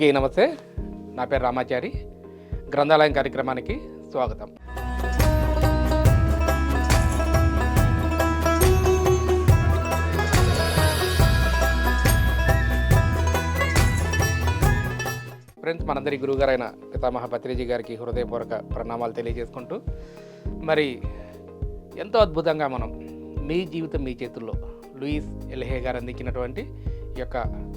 అందరికీ నమస్తే. నా పేరు రామాచారి. గ్రంథాలయం కార్యక్రమానికి స్వాగతం. ఫ్రెండ్స్ మనందరి గురువుగారైన పితామహ పత్రిజీ గారికి హృదయపూర్వక ప్రణామాలు తెలియజేసుకుంటూ మరి ఎంతో అద్భుతంగా మనం మీ జీవితం మీ చేతుల్లో లూయిస్ ఎల్హే గారు అందించినటువంటి యొక్క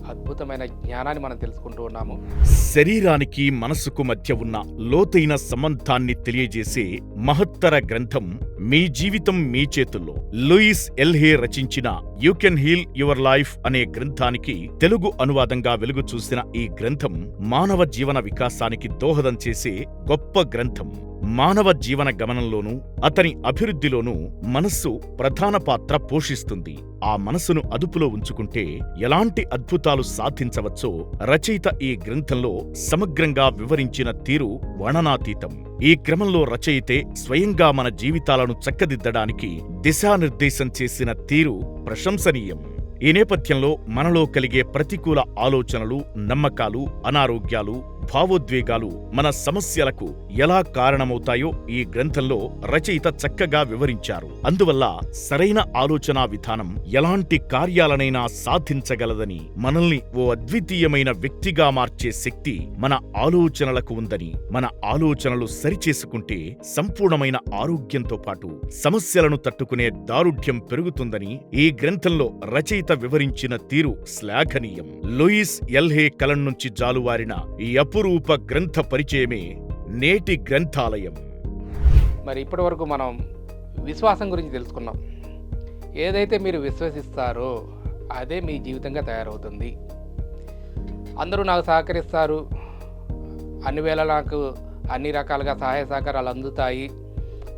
అద్భుతమైన జ్ఞానాన్ని మనం తెలుసుకుంటూ ఉన్నాము. శరీరానికి మనసుకు మధ్య ఉన్న లోతైన సంబంధాన్ని తెలియజేసే మహత్తర గ్రంథం మీ జీవితం మీ చేతుల్లో. లూయిస్ ఎల్హే రచించిన you can heal your life అనే గ్రంథానికి తెలుగు అనువాదంగా వెలుగు చూసిన ఈ గ్రంథం మానవ జీవన వికాసానికి దోహదం చేసే గొప్ప గ్రంథం. మానవ జీవన గమనంలోనూ అతని అభివృద్ధిలోనూ మనస్సు ప్రధాన పాత్ర పోషిస్తుంది. ఆ మనసును అదుపులో ఉంచుకుంటే ఎలాంటి అద్భుతాలు సాధించవచ్చో రచయిత ఈ గ్రంథంలో సమగ్రంగా వివరించిన తీరు వర్ణనాతీతం. ఈ క్రమంలో రచయితే స్వయంగా మన జీవితాలను చక్కదిద్దడానికి దిశానిర్దేశం చేసిన తీరు ప్రశంసనీయం. ఈ నేపథ్యంలో మనలో కలిగే ప్రతికూల ఆలోచనలు నమ్మకాలు అనారోగ్యాలు భావోద్వేగాలు మన సమస్యలకు ఎలా కారణమవుతాయో ఈ గ్రంథంలో రచయిత చక్కగా వివరించారు. అందువల్ల సరైన ఆలోచనా విధానం ఎలాంటి కార్యాలనైనా సాధించగలదని మనల్ని ఓ అద్వితీయమైన వ్యక్తిగా మార్చే శక్తి మన ఆలోచనలకు ఉందని మన ఆలోచనలు సరిచేసుకుంటే సంపూర్ణమైన ఆరోగ్యంతో పాటు సమస్యలను తట్టుకునే దారుఢ్యం పెరుగుతుందని ఈ గ్రంథంలో రచయిత వివరించిన తీరు శ్లాఘనీయం. లూయిస్ ఎల్హే కలం నుంచి జాలువారిన ఈ అపురూప గ్రంథ పరిచయమే నేటి గ్రంథాలయం. మరి ఇప్పటి వరకు మనం విశ్వాసం గురించి తెలుసుకున్నాం. ఏదైతే మీరు విశ్వసిస్తారో అదే మీ జీవితంగా తయారవుతుంది. అందరూ నాకు సహకరిస్తారు. అన్ని వేళ నాకు అన్ని రకాలుగా సహాయ సహకారాలు అందుతాయి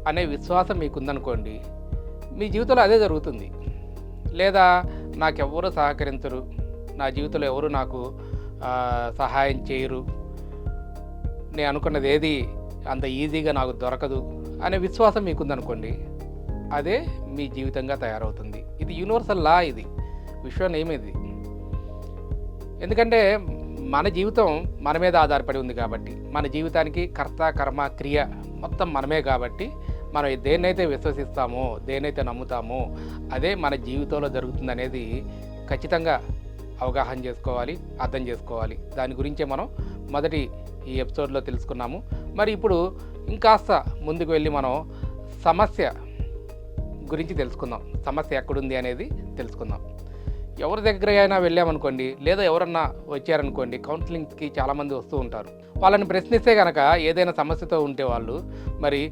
అనే విశ్వాసం మీకుందనుకోండి మీ జీవితంలో అదే జరుగుతుంది. లేదా నాకెవ్వరూ సహకరించరు నా జీవితంలో ఎవరు నాకు సహాయం చేయరు. నేను అనుకున్నది ఏది అంత ఈజీగా నాకు దొరకదు అనే విశ్వాసం మీకుందనుకోండి అదే మీ జీవితంగా తయారవుతుంది. ఇది యూనివర్సల్ లా ఇది. విశ్వ నియమం ఇది ఎందుకంటే మన జీవితం మన మీద ఆధారపడి ఉంది కాబట్టి మన జీవితానికి కర్త కర్మ క్రియ మొత్తం మనమే కాబట్టి మనం దేన్నైతే విశ్వసిస్తామో దేన్నైతే నమ్ముతామో అదే మన జీవితంలో జరుగుతుందనేది ఖచ్చితంగా అవగాహన చేసుకోవాలి అర్థం చేసుకోవాలి. దాని గురించే మనం మొదటి ఈ ఎపిసోడ్లో తెలుసుకున్నాము. మరి ఇప్పుడు ఇంకాస్త ముందుకు వెళ్ళి మనం సమస్య గురించి తెలుసుకుందాం. సమస్య ఎక్కడుంది అనేది తెలుసుకుందాం. ఎవరి దగ్గర అయినా వెళ్ళామనుకోండి లేదా ఎవరన్నా వచ్చారనుకోండి కౌన్సిలింగ్కి చాలామంది వస్తూ ఉంటారు. వాళ్ళని ప్రశ్నిస్తే కనుక ఏదైనా సమస్యతో ఉంటే వాళ్ళు మరి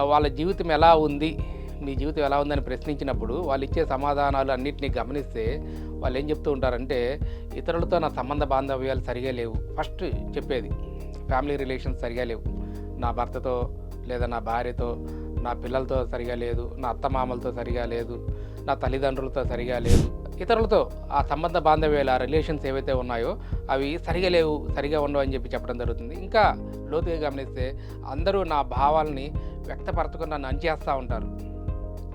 వాళ్ళ జీవితం ఎలా ఉంది? మీ జీవితం ఎలా ఉందని ప్రశ్నించినప్పుడు వాళ్ళు ఇచ్చే సమాధానాలు అన్నింటినీ గమనిస్తే వాళ్ళు ఏం చెప్తూ ఉంటారంటే ఇతరులతో నా సంబంధ బాంధవ్యాలు సరిగా లేవు. ఫస్ట్ చెప్పేది ఫ్యామిలీ రిలేషన్స్ సరిగా లేవు. నా భర్తతో లేదా నా భార్యతో నా పిల్లలతో సరిగా లేదు నా అత్తమామలతో సరిగా లేదు నా తల్లిదండ్రులతో సరిగా లేదు. ఇతరులతో ఆ సంబంధ బాంధవ్యాలు ఆ రిలేషన్స్ ఏవైతే ఉన్నాయో అవి సరిగా లేవు సరిగా ఉండవు అని చెప్పి చెప్పడం జరుగుతుంది. ఇంకా లోతుగా గమనిస్తే అందరూ నా భావాల్ని వ్యక్తపరచుకుని నన్ను అంచేస్తూ ఉంటారు.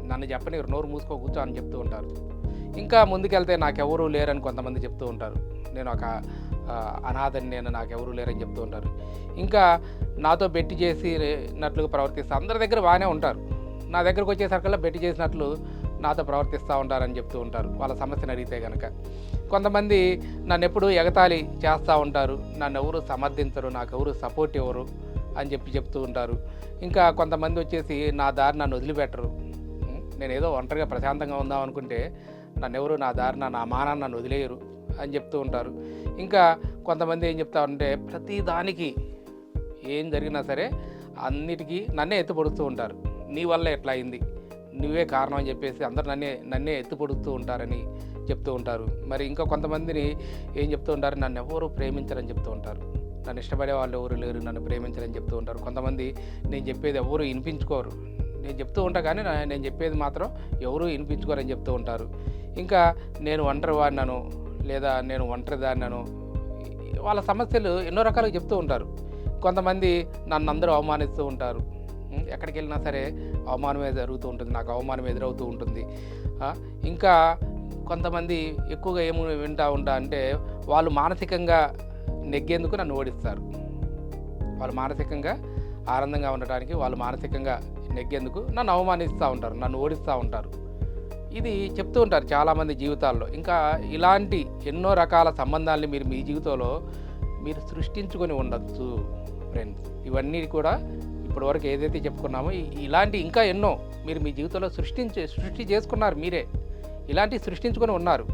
నన్ను చెప్పని నోరు మూసుకో కూర్చో అని చెప్తూ ఉంటారు. ఇంకా ముందుకెళ్తే నాకెవరూ లేరని కొంతమంది చెప్తూ ఉంటారు. నేను ఒక అనాథని నేను నాకెవరూ లేరని చెప్తూ ఉంటారు. ఇంకా నాతో బెట్టి చేసినట్లుగా ప్రవర్తిస్తే అందరి దగ్గర బాగానే ఉంటారు. నా దగ్గరకు వచ్చేసరికల్లా బెట్టి చేసినట్లు నాతో ప్రవర్తిస్తూ ఉంటారని చెప్తూ ఉంటారు. వాళ్ళ సమస్యను అడిగితే కనుక కొంతమంది నన్ను ఎప్పుడు ఎగతాళి చేస్తూ ఉంటారు. నన్ను ఎవరు సమర్థించరు నాకు ఎవరు సపోర్ట్ ఇవ్వరు అని చెప్పి చెప్తూ ఉంటారు. ఇంకా కొంతమంది వచ్చేసి నా దారి నన్ను వదిలిపెట్టరు. నేను ఏదో ఒంటరిగా ప్రశాంతంగా ఉందాం అనుకుంటే నన్ను ఎవరు నా దారిన నా మానాన్ని నన్ను వదిలేయరు అని చెప్తూ ఉంటారు. ఇంకా కొంతమంది ఏం చెప్తా ఉంటే ప్రతి దానికి ఏం జరిగినా సరే అన్నిటికీ నన్నే ఎత్తుపడుతూ ఉంటారు. నీ వల్ల ఎట్లా అయింది? నువ్వే కారణం అని చెప్పేసి అందరు నన్నే నన్నే ఎత్తుపడుతూ ఉంటారని చెప్తూ ఉంటారు. మరి ఇంకా కొంతమందిని ఏం చెప్తూ ఉంటారు? నన్ను ఎవరు ప్రేమించరని చెప్తూ ఉంటారు. నన్ను ఇష్టపడే వాళ్ళు ఎవరు లేరు నన్ను ప్రేమించరని చెప్తూ ఉంటారు. కొంతమంది నేను చెప్పేది ఎవరు వినిపించుకోరు. నేను చెప్తూ ఉంటా కానీ నేను చెప్పేది మాత్రం ఎవరు వినిపించుకోరని చెప్తూ ఉంటారు. ఇంకా నేను ఒంటరి వాడినను లేదా నేను ఒంటరి దాన్నను వాళ్ళ సమస్యలు ఎన్నో రకాలుగా చెప్తూ ఉంటారు. కొంతమంది నన్ను అందరూ అవమానిస్తూ ఉంటారు. ఎక్కడికి వెళ్ళినా సరే అవమానమే జరుగుతూ ఉంటుంది నాకు అవమానం ఎదురవుతూ ఉంటుంది. ఇంకా కొంతమంది ఎక్కువగా ఏమి వింటా ఉంటా అంటే వాళ్ళు మానసికంగా నెగ్గేందుకు నన్ను ఓడిస్తారు. వాళ్ళు మానసికంగా ఆనందంగా ఉండటానికి వాళ్ళు మానసికంగా నెగ్గేందుకు నన్ను అవమానిస్తూ ఉంటారు నన్ను ఓడిస్తూ ఉంటారు. ఇది చెప్తూ ఉంటారు చాలామంది జీవితాల్లో. ఇంకా ఇలాంటి ఎన్నో రకాల సంబంధాలని మీరు మీ జీవితంలో మీరు సృష్టించుకొని ఉండొచ్చు ఫ్రెండ్స్ ఇవన్నీ కూడా ఇప్పటివరకు ఏదైతే చెప్పుకున్నామో ఇలాంటి ఇంకా ఎన్నో మీరు మీ జీవితంలో సృష్టించే సృష్టి చేసుకున్నారు మీరే. ఇలాంటివి సృష్టించుకొని ఉన్నారు.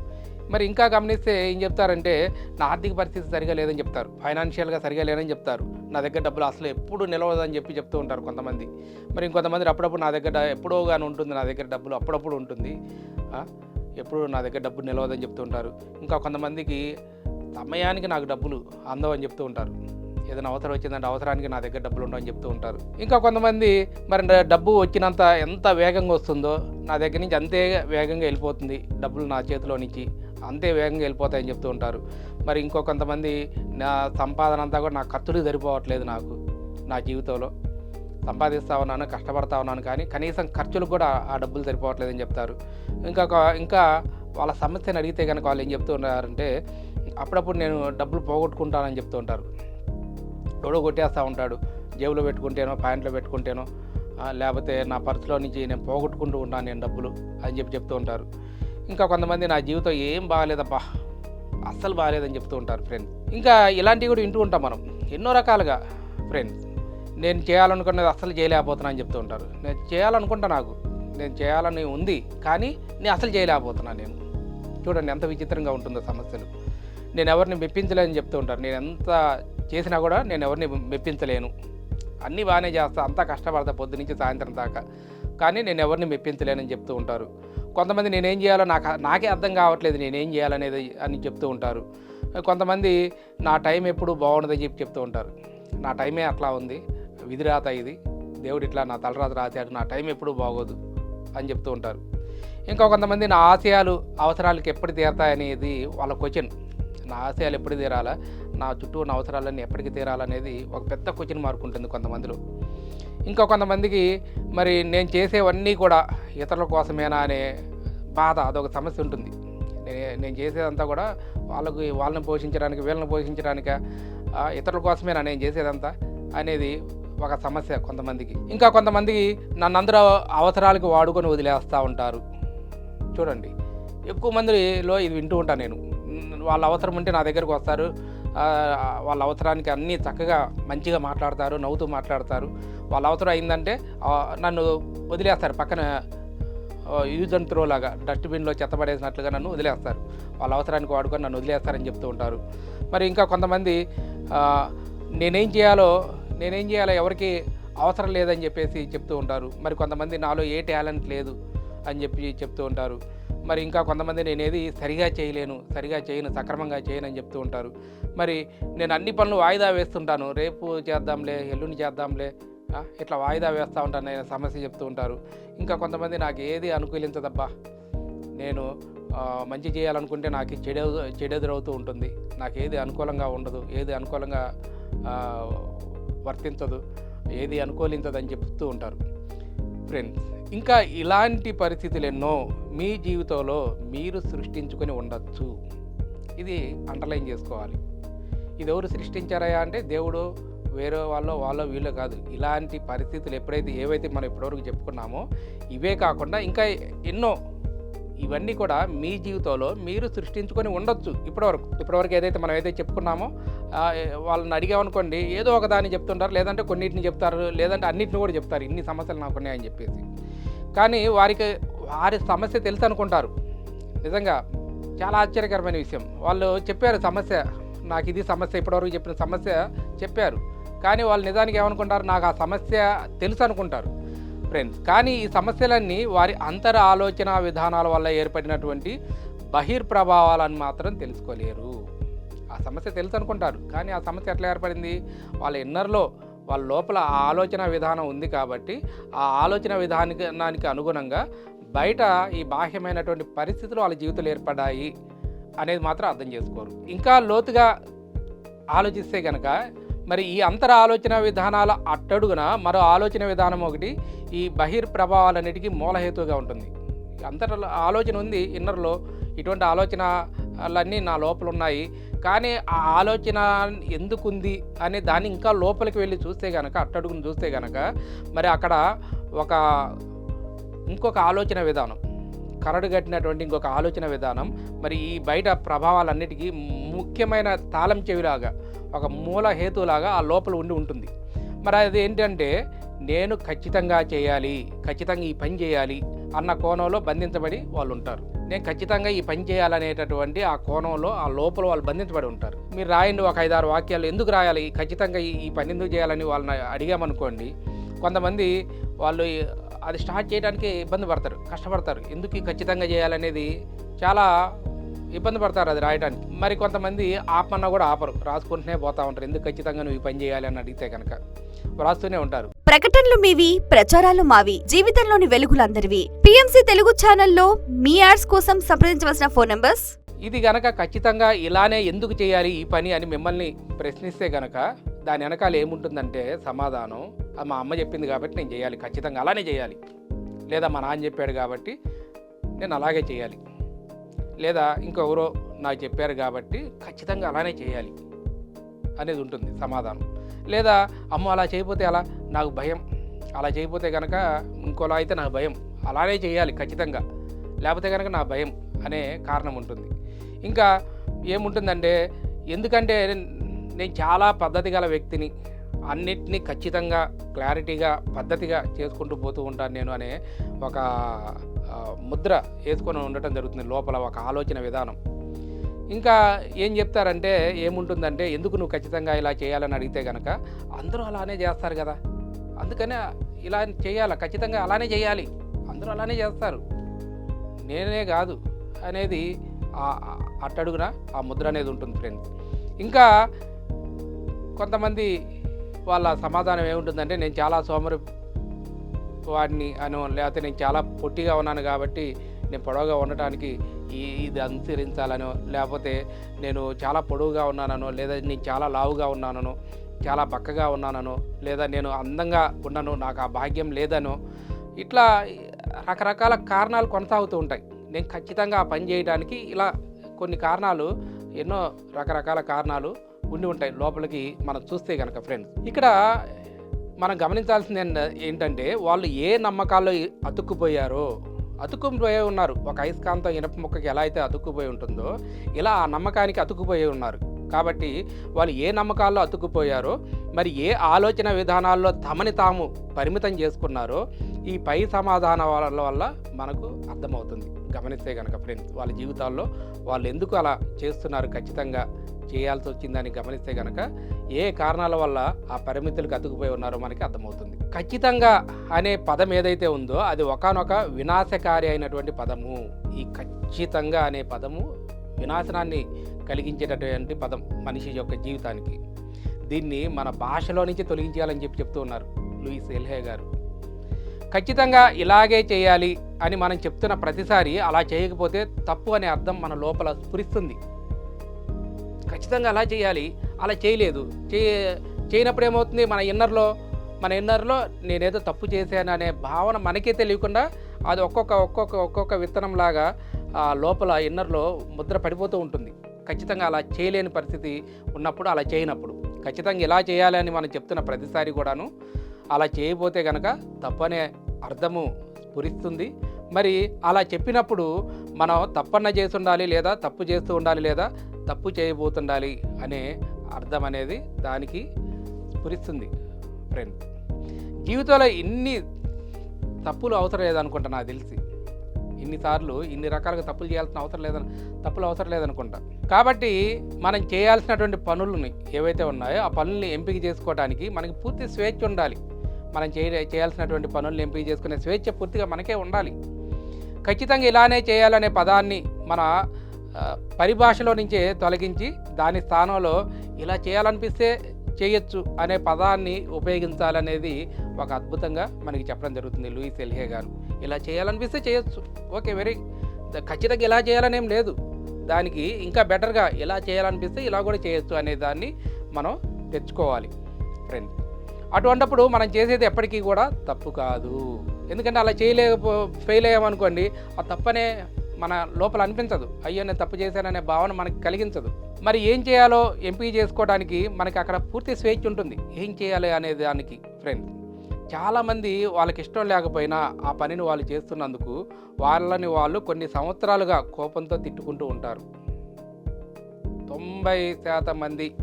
మరి ఇంకా గమనిస్తే ఏం చెప్తారంటే నా ఆర్థిక పరిస్థితి సరిగా లేదని చెప్తారు. ఫైనాన్షియల్గా సరిగా లేదని చెప్తారు. నా దగ్గర డబ్బులు అసలు ఎప్పుడు నిలవదని చెప్పి చెప్తూ ఉంటారు కొంతమంది. మరి ఇంకొంతమంది అప్పుడప్పుడు నా దగ్గర ఎప్పుడో కానీ ఉంటుంది నా దగ్గర డబ్బులు అప్పుడప్పుడు ఉంటుంది. ఎప్పుడు నా దగ్గర డబ్బులు నిలవదని చెప్తూ ఉంటారు. ఇంకా కొంతమందికి సమయానికి నాకు డబ్బులు అందవని చెప్తూ ఉంటారు. ఏదైనా అవసరం వచ్చిందంటే అవసరానికి నా దగ్గర డబ్బులు ఉండవని చెప్తూ ఉంటారు. ఇంకా కొంతమంది మరి డబ్బు వచ్చినంత ఎంత వేగంగా వస్తుందో నా దగ్గర నుంచి అంతే వేగంగా వెళ్ళిపోతుంది డబ్బులు నా చేతిలో నుంచి. అంతే వేగంగా వెళ్ళిపోతాయని చెప్తూ ఉంటారు. మరి ఇంకో కొంతమంది నా సంపాదన అంతా కూడా నా ఖర్చులు సరిపోవట్లేదు నాకు నా జీవితంలో. సంపాదిస్తా ఉన్నాను కష్టపడతా ఉన్నాను కానీ కనీసం ఖర్చులు కూడా ఆ డబ్బులు సరిపోవట్లేదని చెప్తారు. ఇంకా ఇంకా వాళ్ళ సమస్యను అడిగితే కనుక వాళ్ళు ఏం చెప్తూ ఉన్నారంటే అప్పుడప్పుడు నేను డబ్బులు పోగొట్టుకుంటానని చెప్తూ ఉంటారు. ఎవడో కొట్టేస్తూ ఉంటాడు జేబులో పెట్టుకుంటేనో ప్యాంట్లో పెట్టుకుంటేనో లేకపోతే నా పర్సులో నుంచి నేను పోగొట్టుకుంటూ ఉంటాను నేను డబ్బులు అని చెప్పి చెప్తూ ఉంటారు. ఇంకా కొంతమంది నా జీవితం ఏం బాగాలేదబ్బా. అస్సలు బాగాలేదని చెప్తూ ఉంటారు ఫ్రెండ్స్ ఇంకా ఇలాంటివి కూడా వింటూ ఉంటాం మనం. ఎన్నో రకాలుగా ఫ్రెండ్స్ నేను చేయాలనుకున్నది అస్సలు చేయలేకపోతున్నాను అని చెప్తూ ఉంటారు. నేను చేయాలనుకుంటా నాకు. నేను చేయాలని ఉంది కానీ నేను అసలు చేయలేకపోతున్నాను నేను. చూడండి ఎంత విచిత్రంగా ఉంటుందో సమస్యలు. నేను ఎవరిని మెప్పించలేని చెప్తూ ఉంటారు. నేను ఎంత చేసినా కూడా నేను ఎవరిని మెప్పించలేను. అన్నీ బాగానే చేస్తా. అంతా కష్టపడతా పొద్దు నుంచి సాయంత్రం దాకా. కానీ నేను ఎవరిని మెప్పించలేనని చెప్తూ ఉంటారు. కొంతమంది నేనేం చేయాలో నాకు నాకే అర్థం కావట్లేదు నేనేం చేయాలనేది అని చెప్తూ ఉంటారు. కొంతమంది నా టైం ఎప్పుడు బాగుండదని చెప్పి చెప్తూ ఉంటారు. నా టైమే అట్లా ఉంది విధిరాత ఇది దేవుడు ఇట్లా నా తలరాత రాశాడు నా టైం ఎప్పుడు బాగోదు అని చెప్తూ ఉంటారు. ఇంకా కొంతమంది నా ఆశయాలు అవసరాలకు ఎప్పుడు తీరతాయనేది వాళ్ళ క్వశ్చన్ నా ఆశయాలు ఎప్పుడు తీరాలా? నా చుట్టూ ఉన్న అవసరాలన్నీ ఎప్పటికి తీరాలనేది ఒక పెద్ద క్వశ్చన్ మార్క్ ఉంటుంది కొంతమందిలో. ఇంకా కొంతమందికి మరి నేను చేసేవన్నీ కూడా ఇతరుల కోసమేనా అనే బాధ అదొక సమస్య ఉంటుంది. నేను చేసేదంతా కూడా వాళ్ళకి వాళ్ళని పోషించడానికి వీళ్ళని పోషించడానిక ఇతరుల కోసమేనా నేను చేసేదంతా అనేది ఒక సమస్య కొంతమందికి. ఇంకా కొంతమందికి నన్ను అందరూ అవసరాలకు వాడుకొని వదిలేస్తూ ఉంటారు. చూడండి ఎక్కువ మందిలో ఇది వింటూ ఉంటాను నేను. వాళ్ళ అవసరం ఉంటే నా దగ్గరకు వస్తారు. వాళ్ళ అవసరానికి అన్నీ చక్కగా మంచిగా మాట్లాడతారు నవ్వుతూ మాట్లాడతారు. వాళ్ళ అవసరం అయిందంటే నన్ను వదిలేస్తారు. పక్కన యూజ్ అండ్ త్రో లాగా డస్ట్బిన్లో చెత్త పడేసినట్లుగా నన్ను వదిలేస్తారు. వాళ్ళ అవసరానికి వాడుకొని నన్ను వదిలేస్తారని చెప్తూ ఉంటారు. మరి ఇంకా కొంతమంది నేనేం చేయాలో నేనేం చేయాలో ఎవరికి అవసరం లేదని చెప్పేసి చెప్తూ ఉంటారు. మరి కొంతమంది నాలో ఏ టాలెంట్ లేదు అని చెప్పి చెప్తూ ఉంటారు. మరి ఇంకా కొంతమంది నేనేది సరిగా చేయలేను సరిగా చేయను సక్రమంగా చేయను అని చెప్తూ ఉంటారు. మరి నేను అన్ని పనులు వాయిదా వేస్తుంటాను. రేపు చేద్దాంలే ఎల్లుండి చేద్దాంలే ఇట్లా వాయిదా వేస్తూ ఉంటాను నేను సమస్య చెప్తూ ఉంటారు. ఇంకా కొంతమంది నాకు ఏది అనుకూలించదబ్బా నేను మంచి చేయాలనుకుంటే నాకు చెడు చెడెదురవుతూ ఉంటుంది. నాకు ఏది అనుకూలంగా ఉండదు ఏది అనుకూలంగా వర్తించదు ఏది అనుకూలించదని చెప్తూ ఉంటారు. ఫ్రెండ్స్ ఇంకా ఇలాంటి పరిస్థితులు ఎన్నో మీ జీవితంలో మీరు సృష్టించుకొని ఉండొచ్చు. ఇది అండర్లైన్ చేసుకోవాలి. ఇది ఎవరు సృష్టించారా అంటే దేవుడు వేరే వాళ్ళు వాళ్ళో వీళ్ళో కాదు. ఇలాంటి పరిస్థితులు ఎప్పుడైతే ఏవైతే మనం ఇప్పటివరకు చెప్పుకున్నామో ఇవే కాకుండా ఇంకా ఎన్నో ఇవన్నీ కూడా మీ జీవితంలో మీరు సృష్టించుకొని ఉండొచ్చు ఇప్పటివరకు. ఇప్పటివరకు ఏదైతే మనం ఏదైతే చెప్పుకున్నామో వాళ్ళని అడిగామనుకోండి ఏదో ఒక దాన్ని చెప్తుంటారు లేదంటే కొన్నిటిని చెప్తారు లేదంటే అన్నిటిని కూడా చెప్తారు. ఇన్ని సమస్యలు నాకు ఉన్నాయని చెప్పేసి. కానీ వారికి వారి సమస్య తెలుసు అనుకుంటారు. నిజంగా చాలా ఆశ్చర్యకరమైన విషయం. వాళ్ళు చెప్పారు సమస్య నాకు ఇది సమస్య ఇప్పటివరకు చెప్పిన సమస్య చెప్పారు. కానీ వాళ్ళు నిజానికి ఏమనుకుంటారు? నాకు ఆ సమస్య తెలుసు అనుకుంటారు ఫ్రెండ్స్. కానీ ఈ సమస్యలన్నీ వారి అంతర ఆలోచన విధానాల వల్ల ఏర్పడినటువంటి బహిర్ప్రభావాలను మాత్రం తెలుసుకోలేరు. ఆ సమస్య తెలుసు అనుకుంటారు. కానీ ఆ సమస్య ఎట్లా ఏర్పడింది? వాళ్ళ ఇన్నర్లో వాళ్ళ లోపల ఆ ఆలోచన విధానం ఉంది కాబట్టి ఆ ఆలోచన విధానానికి అనుగుణంగా బయట ఈ బాహ్యమైనటువంటి పరిస్థితులు వాళ్ళ జీవితంలో ఏర్పడాయి అనేది మాత్రం అర్థం చేసుకోరు. ఇంకా లోతుగా ఆలోచిస్తే కనుక మరి ఈ అంతర ఆలోచన విధానాల అట్టడుగున మరో ఆలోచన విధానం ఒకటి ఈ బహిర్ ప్రభావాలన్నిటికీ మూలహేతువుగా ఉంటుంది. అంతర ఆలోచన ఉంది ఇన్నర్లో ఇటువంటి ఆలోచనలన్నీ నా లోపల ఉన్నాయి కానీ ఆ ఆలోచన ఎందుకుంది అనే దాన్ని ఇంకా లోపలికి వెళ్ళి చూస్తే కనుక అట్టడుగును చూస్తే కనుక మరి అక్కడ ఒక ఇంకొక ఆలోచన విధానం కరడు కట్టినటువంటి ఇంకొక ఆలోచన విధానం. మరి ఈ బయట ప్రభావాలన్నిటికీ ముఖ్యమైన తాళం చెవిలాగా ఒక మూల హేతులాగా ఆ లోపల ఉండి ఉంటుంది. మరి అది ఏంటంటే నేను ఖచ్చితంగా చేయాలి ఖచ్చితంగా ఈ పని చేయాలి అన్న కోణంలో బంధించబడి వాళ్ళు ఉంటారు. నేను ఖచ్చితంగా ఈ పని చేయాలనేటటువంటి ఆ కోణంలో ఆ లోపల వాళ్ళు బంధించబడి ఉంటారు. మీరు రాయండి ఒక ఐదారు వాక్యాలు ఎందుకు రాయాలి? ఖచ్చితంగా ఈ ఈ పని ఎందుకు చేయాలని వాళ్ళని అడిగామనుకోండి కొంతమంది వాళ్ళు అది స్టార్ట్ చేయడానికి ఇబ్బంది పడతారు కష్టపడతారు. ఎందుకు ఖచ్చితంగా చేయాలనేది చాలా ఇబ్బంది పడతారు అది రాయడానికి మరి కొంతమంది ఆపమన్నా కూడా ఆపరు. రాసుకుంటూనే పోతా ఉంటారు. ఎందుకు ఖచ్చితంగా నువ్వు ఈ పని చేయాలి అని అడిగితే కనుక రాస్తూనే ఉంటారు. ప్రకటనలు మీవి ప్రచారాలు మావి జీవితంలోని వెలుగులందరివి. పిఎంసి తెలుగు ఛానల్లో మీ యాడ్స్ కోసం సంప్రదించవలసిన ఫోన్ నంబర్స్? ఇది గనక ఖచ్చితంగా ఇలానే ఎందుకు చేయాలి ఈ పని అని మిమ్మల్ని ప్రశ్నిస్తే గనక దాని వెనకాల ఏముంటుందంటే సమాధానం. అది మా అమ్మ చెప్పింది కాబట్టి నేను చేయాలి. ఖచ్చితంగా అలానే చేయాలి. లేదా మా నాన్న చెప్పాడు కాబట్టి నేను అలాగే చేయాలి. లేదా ఇంకెవరో నాకు చెప్పారు కాబట్టి ఖచ్చితంగా అలానే చేయాలి అనేది ఉంటుంది సమాధానం. లేదా అమ్మ అలా చేయకపోతే అలా నాకు భయం. అలా చేయకపోతే కనుక ఇంకోలా అయితే నాకు భయం. అలానే చేయాలి ఖచ్చితంగా. లేకపోతే కనుక నా భయం అనే కారణం ఉంటుంది. ఇంకా ఏముంటుందంటే ఎందుకంటే నేను చాలా పద్ధతి గల వ్యక్తిని. అన్నిటినీ ఖచ్చితంగా క్లారిటీగా పద్ధతిగా చేసుకుంటూ పోతూ ఉంటాను నేను అనే ఒక ముద్ర వేసుకొని ఉండటం జరుగుతుంది లోపల ఒక ఆలోచన విధానం. ఇంకా ఏం చెప్తారంటే ఏముంటుందంటే ఎందుకు నువ్వు ఖచ్చితంగా ఇలా చేయాలని అడిగితే కనుక అందరూ అలానే చేస్తారు కదా. అందుకనే ఇలా చేయాలి? ఖచ్చితంగా అలానే చేయాలి. అందరూ అలానే చేస్తారు. నేనే కాదు అనేది అట్టడుగున ఆ ముద్ర అనేది ఉంటుంది ఫ్రెండ్స్. ఇంకా కొంతమంది వాళ్ళ సమాధానం ఏముంటుందంటే నేను చాలా సోమరి వాడిని అను లేకపోతే నేను చాలా పొట్టిగా ఉన్నాను కాబట్టి నేను పొడవుగా ఉండటానికి ఇది అనుసరించాలనో లేకపోతే నేను చాలా పొడవుగా ఉన్నాననో లేదా నేను చాలా లావుగా ఉన్నాననో చాలా బక్కగా ఉన్నాననో లేదా నేను అందంగా ఉన్నాను నాకు ఆ భాగ్యం లేదనో ఇట్లా రకరకాల కారణాలు కొనసాగుతూ ఉంటాయి. నేను ఖచ్చితంగా ఆ పని చేయడానికి ఇలా కొన్ని కారణాలు ఎన్నో రకరకాల కారణాలు ఉండి ఉంటాయి లోపలికి మనం చూస్తే కనుక ఫ్రెండ్స్ ఇక్కడ మనం గమనించాల్సింది ఏంటంటే వాళ్ళు ఏ నమ్మకాల్లో అతుక్కుపోయారో అతుక్కుపోయి ఉన్నారు. ఒక అయస్కాంతం ఇనప మొక్కకి ఎలా అయితే అతుక్కుపోయి ఉంటుందో ఇలా ఆ నమ్మకానికి అతుక్కుపోయి ఉన్నారు. కాబట్టి వాళ్ళు ఏ నమ్మకాల్లో అతుక్కుపోయారో మరి ఏ ఆలోచన విధానాల్లో తమని తాము పరిమితం చేసుకున్నారో ఈ పై సమాధానాల వల్ల మనకు అర్థమవుతుంది. గమనిస్తే కనుక ఫ్రెండ్స్ వాళ్ళ జీవితాల్లో వాళ్ళు ఎందుకు అలా చేస్తున్నారు ఖచ్చితంగా? చేయాల్సి వచ్చిందని గమనిస్తే కనుక ఏ కారణాల వల్ల ఆ పరిమితులకు అతుకుపోయి ఉన్నారో మనకి అర్థమవుతుంది. ఖచ్చితంగా అనే పదం ఏదైతే ఉందో అది ఒకానొక వినాశకారి అయినటువంటి పదము. ఈ ఖచ్చితంగా అనే పదము వినాశనాన్ని కలిగించేటటువంటి పదం మనిషి యొక్క జీవితానికి. దీన్ని మన భాషలో నుంచి తొలగించాలని చెప్పి చెప్తూ ఉన్నారు లూయిస్ ఎల్హే గారు. ఖచ్చితంగా ఇలాగే చేయాలి అని మనం చెప్తున్న ప్రతిసారి అలా చేయకపోతే తప్పు అనే అర్థం మన లోపల స్ఫురిస్తుంది. ఖచ్చితంగా అలా చేయాలి. అలా చేయలేదు. చే చేయనప్పుడు ఏమవుతుంది మన ఇన్నర్లో మన ఇన్నర్లో నేనేదో తప్పు చేశాను అనే భావన మనకే తెలియకుండా అది ఒక్కొక్క ఒక్కొక్క ఒక్కొక్క విత్తనంలాగా ఆ లోపల ఇన్నర్లో ముద్ర పడిపోతూ ఉంటుంది. ఖచ్చితంగా అలా చేయలేని పరిస్థితి ఉన్నప్పుడు అలా చేయనప్పుడు. ఖచ్చితంగా ఇలా చేయాలని మనం చెప్తున్న ప్రతిసారి కూడాను. అలా చేయబోతే కనుక తప్పనే అర్థము స్ఫురిస్తుంది. మరి అలా చెప్పినప్పుడు మనం తప్పన్న చేసి ఉండాలి లేదా తప్పు చేస్తూ ఉండాలి లేదా తప్పు చేయబోతుండాలి అనే అర్థం అనేది దానికి స్ఫురిస్తుంది ఫ్రెండ్ జీవితంలో ఇన్ని తప్పులు అవసరం లేదనుకుంటా నాకు తెలిసి. ఇన్నిసార్లు ఇన్ని రకాలుగా తప్పులు చేయాల్సిన అవసరం లేదని తప్పులు అవసరం లేదనుకుంటా. కాబట్టి మనం చేయాల్సినటువంటి పనులని ఏవైతే ఉన్నాయో ఆ పనుల్ని ఎంపిక చేసుకోవడానికి మనకి పూర్తి స్వేచ్ఛ ఉండాలి. మనం చేయ చేయాల్సినటువంటి పనుల్ని ఎంపిక చేసుకునే స్వేచ్ఛ పూర్తిగా మనకే ఉండాలి. ఖచ్చితంగా ఇలానే చేయాలనే పదాన్ని మన పరిభాషలో నుంచే తొలగించి దాని స్థానంలో ఇలా చేయాలనిపిస్తే చేయొచ్చు అనే పదాన్ని ఉపయోగించాలనేది ఒక అద్భుతంగా మనకి చెప్పడం జరుగుతుంది లూయిస్ ఎల్హే గారు. ఇలా చేయాలనిపిస్తే చేయొచ్చు. ఓకే వెరీ ఖచ్చితంగా ఇలా చేయాలనేం లేదు. దానికి ఇంకా బెటర్గా ఇలా చేయాలనిపిస్తే ఇలా కూడా చేయొచ్చు అనే దాన్ని మనం తెచ్చుకోవాలి ఫ్రెండ్ అటువంటప్పుడు మనం చేసేది ఎప్పటికీ కూడా తప్పు కాదు. ఎందుకంటే అలా చేయలేకపో ఫెయిల్ అయ్యామనుకోండి ఆ తప్పనే మన లోపల అనిపించదు. అయ్యో నేను తప్పు చేశాననే భావన మనకి కలిగించదు. మరి ఏం చేయాలో ఎంపిక చేసుకోవడానికి మనకి అక్కడ పూర్తి స్వేచ్ఛ ఉంటుంది. ఏం చేయాలి అనే దానికి ఫ్రెండ్స్ చాలామంది వాళ్ళకి ఇష్టం లేకపోయినా ఆ పనిని వాళ్ళు చేస్తున్నందుకు వాళ్ళని వాళ్ళు కొన్ని సంవత్సరాలుగా కోపంతో తిట్టుకుంటూ ఉంటారు. తొంభై శాతం మంది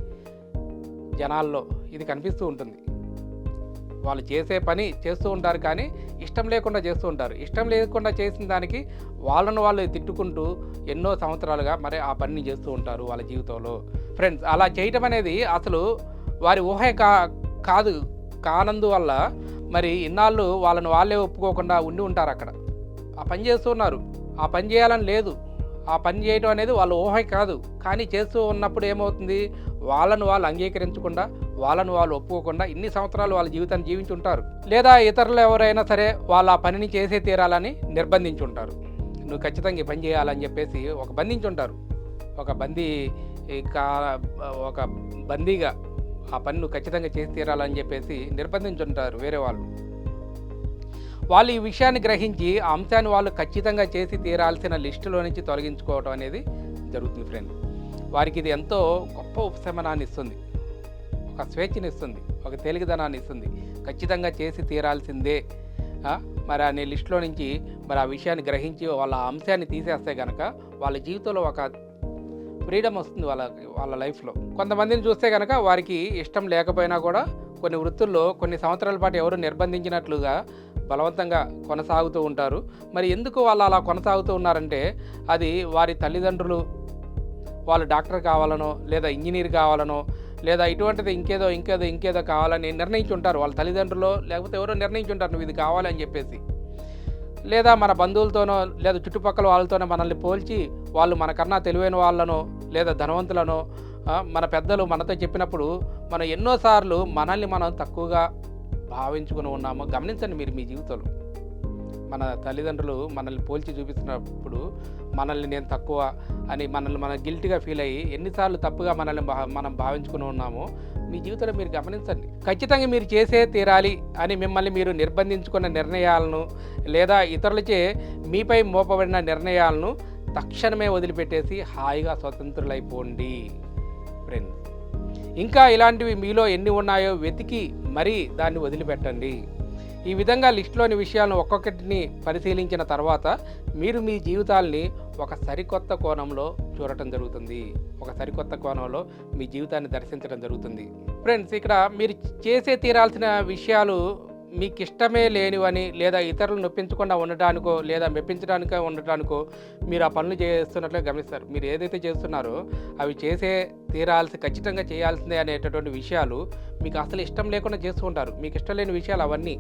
జనాల్లో ఇది కనిపిస్తూ ఉంటుంది. వాళ్ళు చేసే పని చేస్తూ ఉంటారు కానీ ఇష్టం లేకుండా చేస్తూ ఉంటారు. ఇష్టం లేకుండా చేసిన దానికి వాళ్ళను వాళ్ళు తిట్టుకుంటూ ఎన్నో సంవత్సరాలుగా మరి ఆ పనిని చేస్తూ ఉంటారు వాళ్ళ జీవితంలో. ఫ్రెండ్స్ అలా చేయటం అనేది అసలు వారి ఊహే కా కాదు కానందువల్ల మరి ఇన్నాళ్ళు వాళ్ళని వాళ్ళే ఒప్పుకోకుండా ఉండి ఉంటారు అక్కడ. ఆ పని చేస్తున్నారు ఆ పని చేయాలని లేదు. ఆ పని చేయడం అనేది వాళ్ళ ఊహ కాదు. కానీ చేస్తూ ఉన్నప్పుడు ఏమవుతుంది? వాళ్ళను వాళ్ళు అంగీకరించకుండా వాళ్ళను వాళ్ళు ఒప్పుకోకుండా ఇన్ని సంవత్సరాలు వాళ్ళ జీవితాన్ని జీవించి ఉంటారు లేదా ఇతరులు ఎవరైనా సరే వాళ్ళ ఆ పనిని చేసే తీరాలని నిర్బంధించి ఉంటారు నువ్వు ఖచ్చితంగా ఈ పని చేయాలని చెప్పేసి ఒక బంధించి ఉంటారు ఒక బందీ కా ఒక బందీగా ఆ పని నువ్వు ఖచ్చితంగా చేసి తీరాలని చెప్పేసి నిర్బంధించి ఉంటారు వేరే వాళ్ళు. వాళ్ళు ఈ విషయాన్ని గ్రహించి ఆ అంశాన్ని వాళ్ళు ఖచ్చితంగా చేసి తీరాల్సిన లిస్టులో నుంచి తొలగించుకోవడం అనేది జరుగుతుంది ఫ్రెండ్ వారికి ఇది ఎంతో గొప్ప ఉపశమనాన్ని ఇస్తుంది. ఒక స్వేచ్ఛని ఇస్తుంది ఒక తేలికదనాన్ని ఇస్తుంది. ఖచ్చితంగా చేసి తీరాల్సిందే. మరి అనే లిస్టులో నుంచి మరి ఆ విషయాన్ని గ్రహించి వాళ్ళ అంశాన్ని తీసేస్తే కనుక వాళ్ళ జీవితంలో ఒక ఫ్రీడమ్ వస్తుంది వాళ్ళ వాళ్ళ లైఫ్లో. కొంతమందిని చూస్తే కనుక వారికి ఇష్టం లేకపోయినా కూడా కొన్ని వృత్తుల్లో కొన్ని సంవత్సరాల పాటు ఎవరు నిర్బంధించినట్లుగా బలవంతంగా కొనసాగుతూ ఉంటారు. మరి ఎందుకు వాళ్ళు అలా కొనసాగుతూ ఉన్నారంటే అది వారి తల్లిదండ్రులు వాళ్ళు డాక్టర్ కావాలనో లేదా ఇంజనీర్ కావాలనో లేదా ఇటువంటిది ఇంకేదో ఇంకేదో ఇంకేదో కావాలని నిర్ణయించి ఉంటారు వాళ్ళ తల్లిదండ్రులు లేకపోతే ఎవరో నిర్ణయించి ఉంటారు నువ్వు ఇది కావాలని చెప్పేసి. లేదా మన బంధువులతోనో లేదా చుట్టుపక్కల వాళ్ళతోనో మనల్ని పోల్చి వాళ్ళు మనకన్నా తెలివైన వాళ్ళనో లేదా ధనవంతులనో మన పెద్దలు మనతో చెప్పినప్పుడు మనం ఎన్నోసార్లు మనల్ని మనం తక్కువగా భావించుకుని ఉన్నాము గమనించండి మీరు మీ జీవితంలో. మన తల్లిదండ్రులు మనల్ని పోల్చి చూపిస్తున్నప్పుడు మనల్ని నేను తక్కువ అని మనల్ని మనం గిల్టీగా ఫీల్ అయ్యి ఎన్నిసార్లు తప్పుగా మనల్ని భా- మనం భావించుకుని ఉన్నామో మీ జీవితంలో మీరు గమనించండి. ఖచ్చితంగా మీరు చేసే తీరాలి అని మిమ్మల్ని మీరు నిర్బంధించుకున్న నిర్ణయాలను లేదా ఇతరులచే మీపై మోపబడిన నిర్ణయాలను తక్షణమే వదిలిపెట్టేసి హాయిగా స్వతంత్రులైపోండి. ఫ్రెండ్స్ ఇంకా ఇలాంటివి మీలో ఎన్ని ఉన్నాయో వెతికి మరీ దాన్ని వదిలిపెట్టండి. ఈ విధంగా లిస్టులోని విషయాలను ఒక్కొక్కటిని పరిశీలించిన తర్వాత మీరు మీ జీవితాల్ని ఒక సరికొత్త కోణంలో చూడటం జరుగుతుంది. ఒక సరికొత్త కోణంలో మీ జీవితాన్ని దర్శించడం జరుగుతుంది. ఫ్రెండ్స్ ఇక్కడ మీరు చేసే తీరాల్సిన విషయాలు మీకు ఇష్టమే లేనివని లేదా ఇతరులను నొప్పించకుండా ఉండటానికో లేదా మెప్పించడానికో ఉండటానికో మీరు ఆ పనులు చేస్తున్నట్లుగా గమనిస్తారు. మీరు ఏదైతే చేస్తున్నారో అవి చేసే తీరాల్సి ఖచ్చితంగా చేయాల్సిందే అనేటటువంటి విషయాలు మీకు అసలు ఇష్టం లేకుండా చేస్తూ ఉంటారు. మీకు ఇష్టం లేని విషయాలు అవన్నీ.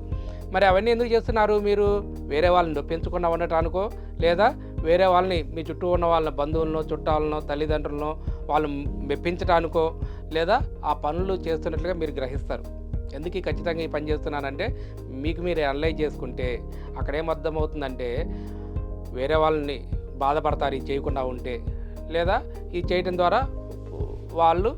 మరి అవన్నీ ఎందుకు చేస్తున్నారు మీరు? వేరే వాళ్ళని నొప్పించకుండా ఉండటానికో లేదా వేరే వాళ్ళని మీ చుట్టూ ఉన్న వాళ్ళ బంధువులను చుట్టాలను తల్లిదండ్రులను వాళ్ళు మెప్పించడానికో లేదా ఆ పనులు చేస్తున్నట్లుగా మీరు గ్రహిస్తారు. ఎందుకు ఖచ్చితంగా ఈ పని చేస్తున్నానంటే మీకు మీరు అనలైజ్ చేసుకుంటే అక్కడ ఏం అర్థమవుతుందంటే వేరే వాళ్ళని బాధపడతారు ఇది చేయకుండా ఉంటే. లేదా ఇది చేయటం ద్వారా వాళ్ళు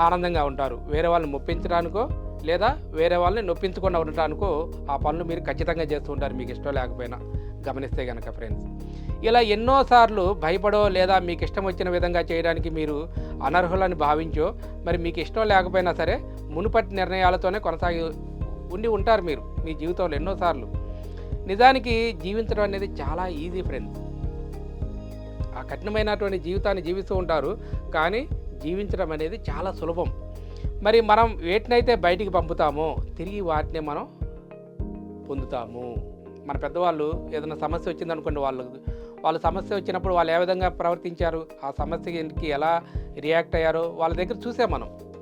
ఆనందంగా ఉంటారు. వేరే వాళ్ళని మొప్పించడానికో లేదా వేరే వాళ్ళని నొప్పించకుండా ఉండటానికో ఆ పనులు మీరు ఖచ్చితంగా చేస్తూ ఉంటారు. మీకు ఇష్టం లేకపోయినా గమనిస్తే కనుక ఫ్రెండ్స్. ఇలా ఎన్నోసార్లు భయపడో లేదా మీకు ఇష్టం వచ్చిన విధంగా చేయడానికి మీరు అనర్హులని భావించో మరి మీకు ఇష్టం లేకపోయినా సరే మునుపటి నిర్ణయాలతోనే కొనసాగి ఉండి ఉంటారు మీరు మీ జీవితంలో ఎన్నోసార్లు. నిజానికి జీవించడం అనేది చాలా ఈజీ ఫ్రెండ్స్ ఆ కఠినమైనటువంటి జీవితాన్ని జీవిస్తూ ఉంటారు కానీ జీవించడం అనేది చాలా సులభం. మరి మనం వేటినైతే బయటికి పంపుతామో తిరిగి వాటినే మనం పొందుతాము. మన పెద్దవాళ్ళు ఏదైనా సమస్య వచ్చిందనుకోండి వాళ్ళు వాళ్ళ సమస్య వచ్చినప్పుడు వాళ్ళు ఏ విధంగా ప్రవర్తించారు ఆ సమస్యకి ఎలా రియాక్ట్ అయ్యారో వాళ్ళ దగ్గర చూసాం మనం.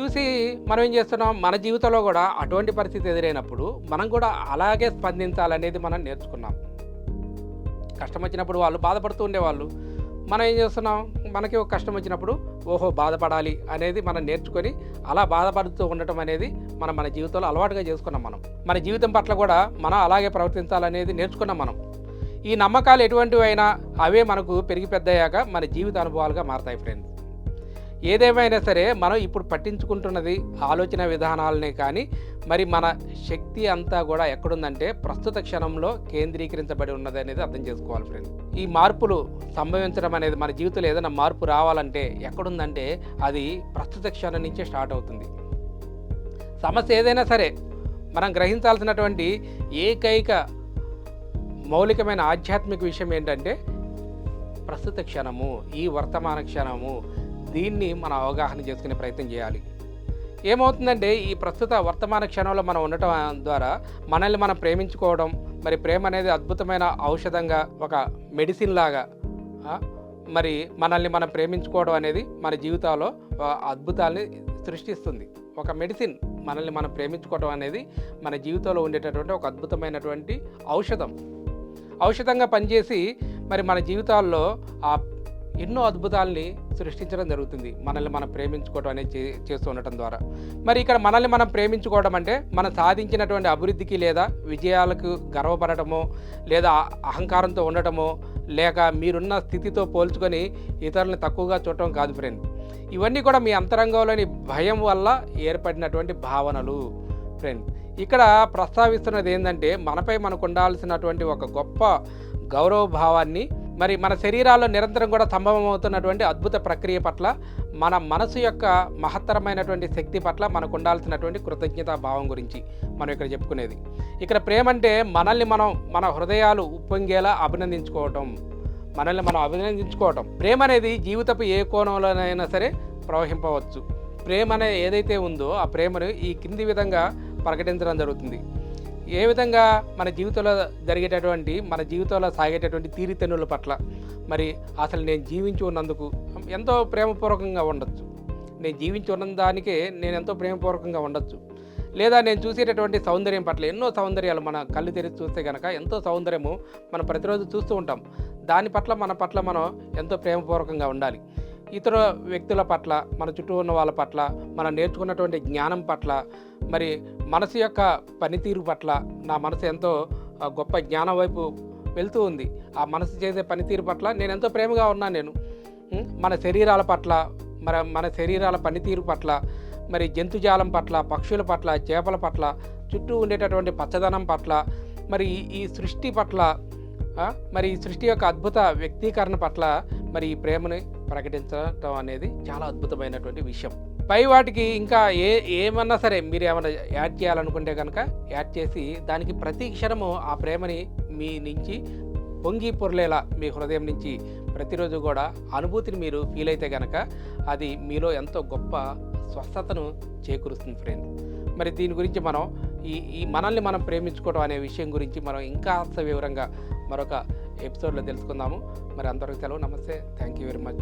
చూసి మనం ఏం చేస్తున్నాం? మన జీవితంలో కూడా అటువంటి పరిస్థితి ఎదురైనప్పుడు మనం కూడా అలాగే స్పందించాలనేది మనం నేర్చుకున్నాం. కష్టం వచ్చినప్పుడు వాళ్ళు బాధపడుతూ ఉండేవాళ్ళు. మనం ఏం చేస్తున్నాం? మనకి ఒక కష్టం వచ్చినప్పుడు ఓహో బాధపడాలి అనేది మనం నేర్చుకొని అలా బాధపడుతూ ఉండటం అనేది మనం మన జీవితంలో అలవాటుగా చేసుకున్నాం మనం. మన జీవితం పట్ల కూడా మనం అలాగే ప్రవర్తించాలనేది నేర్చుకున్నాం మనం. ఈ నమ్మకాలు ఎటువంటివైనా అవే మనకు పెరిగి పెద్దయ్యాక మన జీవిత అనుభవాలుగా మారతాయి ఫ్రెండ్స్ ఏదేమైనా సరే మనం ఇప్పుడు పట్టించుకుంటున్నది ఆలోచన విధానాలనే కానీ మరి మన శక్తి అంతా కూడా ఎక్కడుందంటే ప్రస్తుత క్షణంలో కేంద్రీకరించబడి ఉన్నది అనేది అర్థం చేసుకోవాలి ఫ్రెండ్ ఈ మార్పులు సంభవించడం అనేది మన జీవితంలో ఏదైనా మార్పు రావాలంటే ఎక్కడుందంటే అది ప్రస్తుత క్షణం నుంచే స్టార్ట్ అవుతుంది. సమస్య ఏదైనా సరే మనం గ్రహించాల్సినటువంటి ఏకైక మౌలికమైన ఆధ్యాత్మిక విషయం ఏంటంటే ప్రస్తుత క్షణము ఈ వర్తమాన క్షణము దీన్ని మనం అవగాహన చేసుకునే ప్రయత్నం చేయాలి. ఏమవుతుందంటే ఈ ప్రస్తుత వర్తమాన క్షణంలో మనం ఉండటం ద్వారా మనల్ని మనం ప్రేమించుకోవడం మరి ప్రేమ అనేది అద్భుతమైన ఔషధంగా ఒక మెడిసిన్ లాగా మరి మనల్ని మనం ప్రేమించుకోవడం అనేది మన జీవితాల్లో ఆ, సృష్టిస్తుంది. ఒక మెడిసిన్ మనల్ని మనం ప్రేమించుకోవడం అనేది మన జీవితంలో ఉండేటటువంటి ఒక అద్భుతమైనటువంటి ఔషధం. ఔషధంగా పనిచేసి మరి మన జీవితాల్లో ఆ ఎన్నో అద్భుతాల్ని సృష్టించడం జరుగుతుంది. మనల్ని మనం ప్రేమించుకోవడం అనేది చే చేస్తూ ఉండటం ద్వారా. మరి ఇక్కడ మనల్ని మనం ప్రేమించుకోవడం అంటే మనం సాధించినటువంటి అభివృద్ధికి లేదా విజయాలకు గర్వపడటమో లేదా అహంకారంతో ఉండటమో లేక మీరున్న స్థితితో పోల్చుకొని ఇతరులను తక్కువగా చూడటం కాదు ఫ్రెండ్. ఇవన్నీ కూడా మీ అంతరంగంలోని భయం వల్ల ఏర్పడినటువంటి భావనలు ఫ్రెండ్. ఇక్కడ ప్రస్తావిస్తున్నది ఏంటంటే మనపై మనకు ఉండాల్సినటువంటి ఒక గొప్ప గౌరవ భావాన్ని మరి మన శరీరాల్లో నిరంతరం కూడా సంభవం అవుతున్నటువంటి అద్భుత ప్రక్రియ పట్ల మన మనసు యొక్క మహత్తరమైనటువంటి శక్తి పట్ల మనకు ఉండాల్సినటువంటి కృతజ్ఞతా భావం గురించి మనం ఇక్కడ చెప్పుకునేది. ఇక్కడ ప్రేమ అంటే మనల్ని మనం మన హృదయాలు ఉప్పొంగేలా అభినందించుకోవటం మనల్ని మనం అభినందించుకోవటం. ప్రేమ అనేది జీవితపు ఏ కోణంలోనైనా సరే ప్రవహింపవచ్చు. ప్రేమ అనేది ఏదైతే ఉందో ఆ ప్రేమను ఈ కింది విధంగా ప్రకటించడం జరుగుతుంది. ఏ విధంగా మన జీవితంలో జరిగేటటువంటి మన జీవితంలో సాగేటటువంటి తీరితెన్నుల పట్ల మరి అసలు నేను జీవించి ఉన్నందుకు ఎంతో ప్రేమపూర్వకంగా ఉండొచ్చు. నేను జీవించి ఉన్న దానికే నేను ఎంతో ప్రేమపూర్వకంగా ఉండొచ్చు. లేదా నేను చూసేటటువంటి సౌందర్యం పట్ల ఎన్నో సౌందర్యాలు మన కళ్ళు తెరిచి చూస్తే కనుక ఎంతో సౌందర్యము మనం ప్రతిరోజు చూస్తూ ఉంటాం. దాని పట్ల మన పట్ల మనం ఎంతో ప్రేమపూర్వకంగా ఉండాలి. ఇతర వ్యక్తుల పట్ల మన చుట్టూ ఉన్న వాళ్ళ పట్ల మనం నేర్చుకున్నటువంటి జ్ఞానం పట్ల మరి మనసు యొక్క పనితీరు పట్ల నా మనసు ఎంతో గొప్ప జ్ఞానం వైపు వెళ్తూ ఉంది. ఆ మనసు చేసే పనితీరు పట్ల నేను ఎంతో ప్రేమగా ఉన్నాను నేను. మన శరీరాల పట్ల మన మన శరీరాల పనితీరు పట్ల మరి జంతుజాలం పట్ల పక్షుల పట్ల చేపల పట్ల చుట్టూ ఉండేటటువంటి పచ్చదనం పట్ల మరి ఈ- సృష్టి పట్ల మరి ఈ సృష్టి యొక్క అద్భుత వ్యక్తీకరణ పట్ల మరి ఈ ప్రేమని ప్రకటించడం అనేది చాలా అద్భుతమైనటువంటి విషయం. పై వాటికి ఇంకా ఏ ఏమన్నా సరే మీరు ఏమైనా యాడ్ చేయాలనుకుంటే కనుక యాడ్ చేసి దానికి ప్రతి క్షణము ఆ ప్రేమని మీ నుంచి పొంగి పొరలేలా మీ హృదయం నుంచి ప్రతిరోజు కూడా అనుభూతిని మీరు ఫీల్ అయితే కనుక అది మీలో ఎంతో గొప్ప స్వస్థతను చేకూరుస్తుంది ఫ్రెండ్ మరి దీని గురించి మనం ఈ ఈ మనల్ని మనం ప్రేమించుకోవడం అనే విషయం గురించి మనం ఇంకా వివరంగా మరొక ఎపిసోడ్లో తెలుసుకుందాము. మరి అందరికీ సెలవు. నమస్తే. Thank you very much